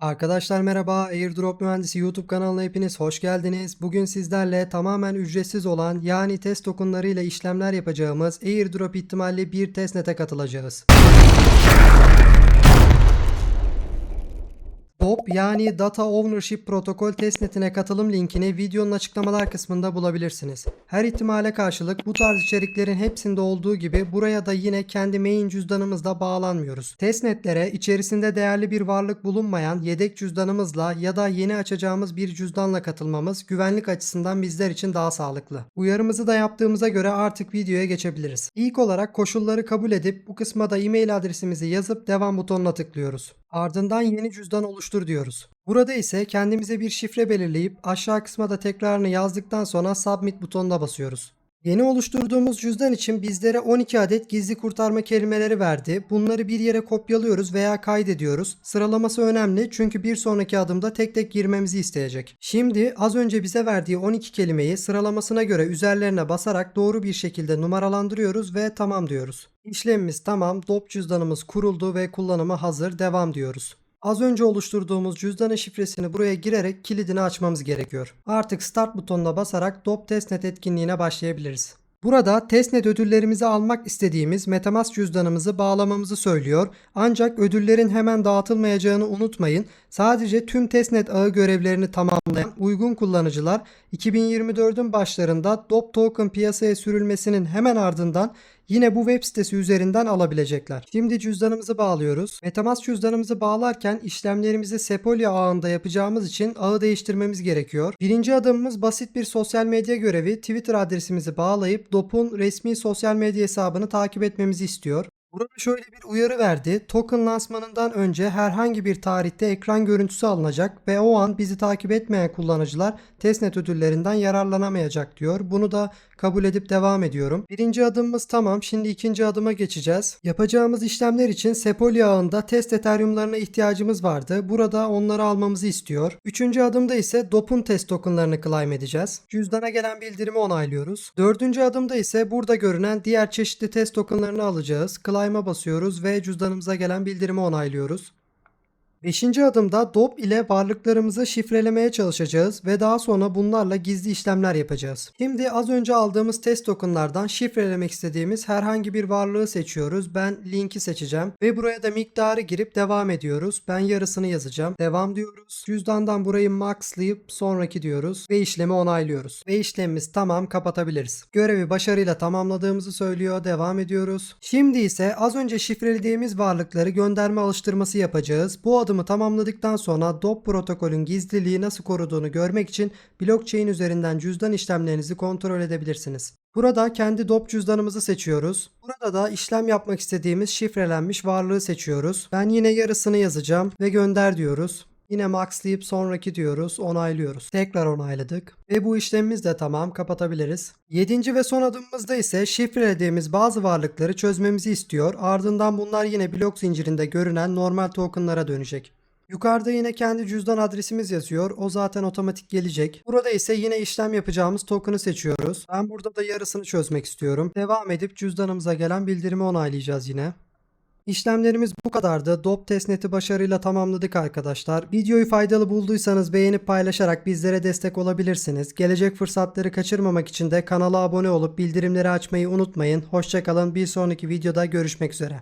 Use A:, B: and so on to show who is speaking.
A: Arkadaşlar merhaba, Airdrop Mühendisi YouTube kanalına hepiniz hoş geldiniz. Bugün sizlerle tamamen ücretsiz olan yani test tokenlarıyla işlemler yapacağımız Airdrop ihtimalli bir testnet'e katılacağız. DOP yani Data Ownership Protocol testnetine katılım linkini videonun açıklamalar kısmında bulabilirsiniz. Her ihtimale karşılık bu tarz içeriklerin hepsinde olduğu gibi buraya da yine kendi main cüzdanımızla bağlanmıyoruz. Testnetlere içerisinde değerli bir varlık bulunmayan yedek cüzdanımızla ya da yeni açacağımız bir cüzdanla katılmamız güvenlik açısından bizler için daha sağlıklı. Uyarımızı da yaptığımıza göre artık videoya geçebiliriz. İlk olarak koşulları kabul edip bu kısma da e-mail adresimizi yazıp devam butonuna tıklıyoruz. Ardından yeni cüzdan oluştur diyoruz. Burada ise kendimize bir şifre belirleyip aşağı kısma da tekrarını yazdıktan sonra submit butonuna basıyoruz. Yeni oluşturduğumuz cüzdan için bizlere 12 adet gizli kurtarma kelimeleri verdi. Bunları bir yere kopyalıyoruz veya kaydediyoruz. Sıralaması önemli çünkü bir sonraki adımda tek tek girmemizi isteyecek. Şimdi az önce bize verdiği 12 kelimeyi sıralamasına göre üzerlerine basarak doğru bir şekilde numaralandırıyoruz ve tamam diyoruz. İşlemimiz tamam, DOP cüzdanımız kuruldu ve kullanıma hazır, devam diyoruz. Az önce oluşturduğumuz cüzdanın şifresini buraya girerek kilidini açmamız gerekiyor. Artık start butonuna basarak DOP testnet etkinliğine başlayabiliriz. Burada testnet ödüllerimizi almak istediğimiz Metamask cüzdanımızı bağlamamızı söylüyor. Ancak ödüllerin hemen dağıtılmayacağını unutmayın. Sadece tüm testnet ağı görevlerini tamamlayan uygun kullanıcılar 2024'ün başlarında DOP token piyasaya sürülmesinin hemen ardından yine bu web sitesi üzerinden alabilecekler. Şimdi cüzdanımızı bağlıyoruz. Metamask cüzdanımızı bağlarken işlemlerimizi Sepolia ağında yapacağımız için ağı değiştirmemiz gerekiyor. Birinci adımımız basit bir sosyal medya görevi. Twitter adresimizi bağlayıp DOP'un resmi sosyal medya hesabını takip etmemizi istiyor. Burada şöyle bir uyarı verdi. Token lansmanından önce herhangi bir tarihte ekran görüntüsü alınacak ve o an bizi takip etmeyen kullanıcılar testnet ödüllerinden yararlanamayacak diyor. Bunu da kabul edip devam ediyorum. Birinci adımımız tamam. Şimdi ikinci adıma geçeceğiz. Yapacağımız işlemler için Sepolia ağında test ethereumlarına ihtiyacımız vardı. Burada onları almamızı istiyor. Üçüncü adımda ise DOP'un test tokenlarını claim edeceğiz. Cüzdana gelen bildirimi onaylıyoruz. Dördüncü adımda ise burada görünen diğer çeşitli test tokenlarını alacağız. Claim'a basıyoruz ve cüzdanımıza gelen bildirimi onaylıyoruz. Beşinci adımda DOP ile varlıklarımızı şifrelemeye çalışacağız ve daha sonra bunlarla gizli işlemler yapacağız. Şimdi az önce aldığımız test tokenlardan şifrelemek istediğimiz herhangi bir varlığı seçiyoruz. Ben linki seçeceğim ve buraya da miktarı girip devam ediyoruz. Ben yarısını yazacağım. Devam diyoruz. Cüzdandan burayı maxlayıp sonraki diyoruz ve işlemi onaylıyoruz. Ve işlemimiz tamam kapatabiliriz. Görevi başarıyla tamamladığımızı söylüyor. Devam ediyoruz. Şimdi ise az önce şifrelediğimiz varlıkları gönderme alıştırması yapacağız. Bu adımı tamamladıktan sonra DOP protokolün gizliliği nasıl koruduğunu görmek için blockchain üzerinden cüzdan işlemlerinizi kontrol edebilirsiniz. Burada kendi DOP cüzdanımızı seçiyoruz. Burada da işlem yapmak istediğimiz şifrelenmiş varlığı seçiyoruz. Ben yine yarısını yazacağım ve gönder diyoruz. Yine maxlayıp sonraki diyoruz, onaylıyoruz. Tekrar onayladık. Ve bu işlemimiz de tamam, kapatabiliriz. Yedinci ve son adımımızda ise şifrelediğimiz bazı varlıkları çözmemizi istiyor. Ardından bunlar yine blok zincirinde görünen normal tokenlara dönecek. Yukarıda yine kendi cüzdan adresimiz yazıyor. O zaten otomatik gelecek. Burada ise yine işlem yapacağımız token'ı seçiyoruz. Ben burada da yarısını çözmek istiyorum. Devam edip cüzdanımıza gelen bildirimi onaylayacağız yine. İşlemlerimiz bu kadardı. DOP testnet'i başarıyla tamamladık arkadaşlar. Videoyu faydalı bulduysanız beğenip paylaşarak bizlere destek olabilirsiniz. Gelecek fırsatları kaçırmamak için de kanala abone olup bildirimleri açmayı unutmayın. Hoşçakalın. Bir sonraki videoda görüşmek üzere.